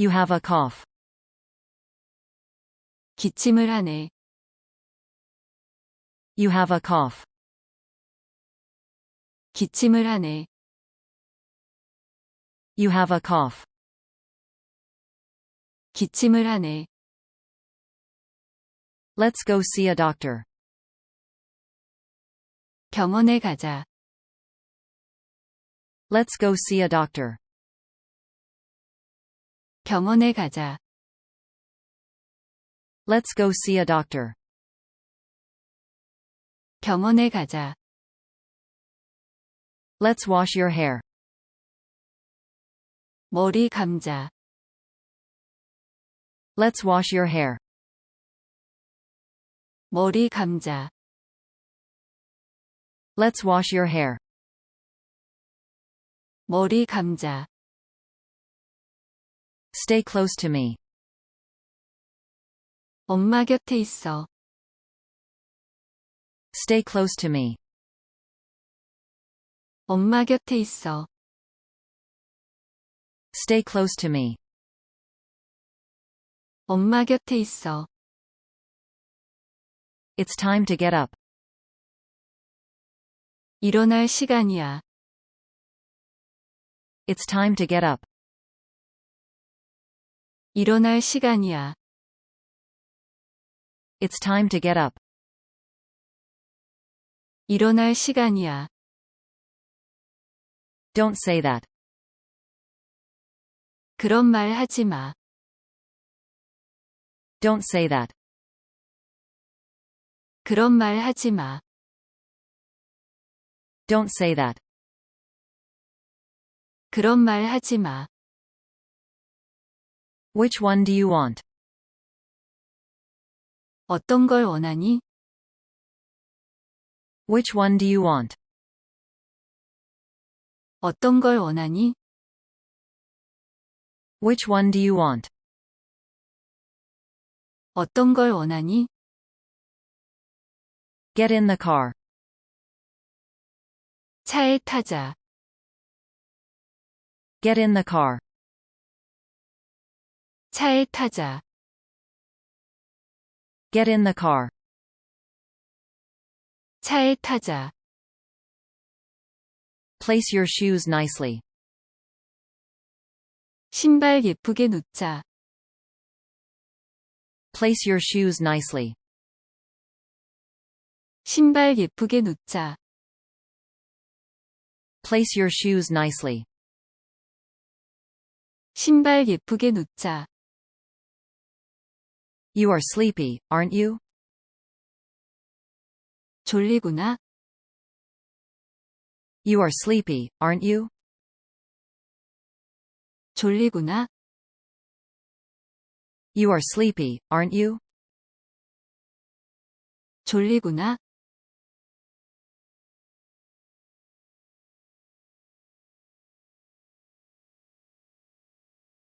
You have a cough. 기침을 하네. You have a cough. 기침을 하네. You have a cough. 기침을 하네. Let's go see a doctor. 병원에 가자. Let's go see a doctor. 병원에 가자. Let's go see a doctor. 병원에 가자. Let's wash your hair. 머리 감자. Let's wash your hair. 머리 감자. Let's wash your hair. 머리 감자. Stay close to me. 엄마 곁에 있어. Stay close to me. 엄마 곁에 있어. Stay close to me. 엄마 곁에 있어. It's time to get up. 일어날 시간이야. It's time to get up. 일어날 시간이야. It's time to get up. 일어날 시간이야. Don't say that. 그런 말 하지 마. Don't say that. 그런 말 하지 마. Don't say that. 그런 말 하지 마. Which one do you want? 어떤 걸 원하니? Which one do you want? 어떤 걸 원하니? Which one do you want? 어떤 걸 원하니? Get in the car. 차에 타자. Get in the car. 차에 타자. Get in the car. 차에 타자. Place your shoes nicely. 신발 예쁘게 놓자. Place your shoes nicely. 신발 예쁘게 놓자. Place your shoes nicely. 신발 예쁘게 놓자. You are sleepy, aren't you? 졸리구나. You are sleepy, aren't you? 졸리구나. You are sleepy, aren't you? 졸리구나.